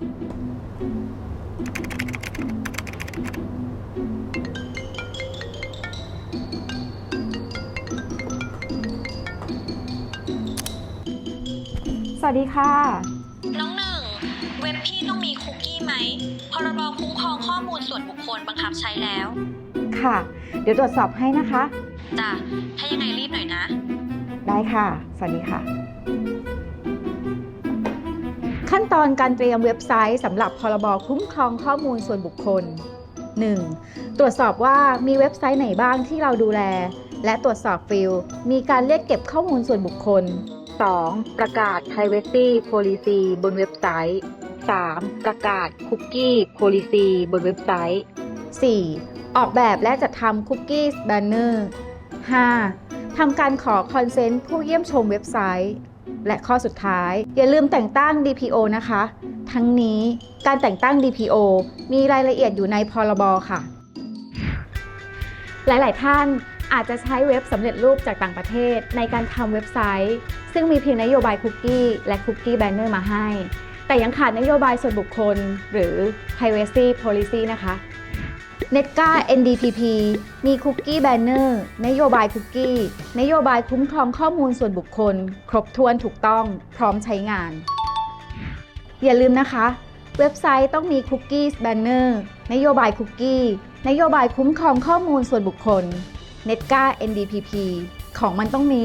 สวัสดีค่ะ น้องหนึ่ง เว็บพี่ต้องมีคุกกี้ไหม พรบคุ้มครองข้อมูลส่วนบุคคลบังคับใช้แล้ว ค่ะ เดี๋ยวตรวจสอบให้นะคะ จ้ะ ถ้ายังไงรีบหน่อยนะ ได้ค่ะ สวัสดีค่ะ ขั้นตอนการเตรียมเว็บไซต์สำหรับพรบคุ้มครองข้อมูลส่วนบุคคล 1. ตรวจสอบว่ามีเว็บไซต์ไหนบ้างที่เราดูแล และตรวจสอบฟิลมีการเรียกเก็บข้อมูลส่วนบุคคล 2. ประกาศ Privacy Policy บนเว็บไซต์ 3. ประกาศ Cookie Policy บนเว็บไซต์ 4. ออกแบบและจัดทำ Cookies Banner 5. ทำการขอคอนเซนต์ผู้เยี่ยมชมเว็บไซต์ และข้อสุดท้าย อย่าลืมแต่งตั้ง DPO นะคะ ทั้งนี้การแต่งตั้ง DPO มีรายละเอียดอยู่ในพรบค่ะ หลาย ๆ ท่านอาจจะใช้เว็บสำเร็จรูปจากต่างประเทศ ในการทำเว็บไซต์ ซึ่งมีเพียงนโยบายคุกกี้และคุกกี้แบนเนอร์มาให้ แต่ยังขาดนโยบายส่วนบุคคล หรือ privacy policy นะคะ n e t g a NDPP มีคุกกี้แบนเนอร์นโยบายคุกกี้ นโยบายคุ้มครองข้อมูลส่วนบุคคล ครบถ้วนถูกต้องพร้อมใช้งาน อย่าลืมนะคะ เว็บไซต์ต้องมีคุกกี้แบนเนอร์นโยบายคุกกี้ นโยบายคุ้มครองข้อมูลส่วนบุคคล n e t g a NDPP ของมันต้องมี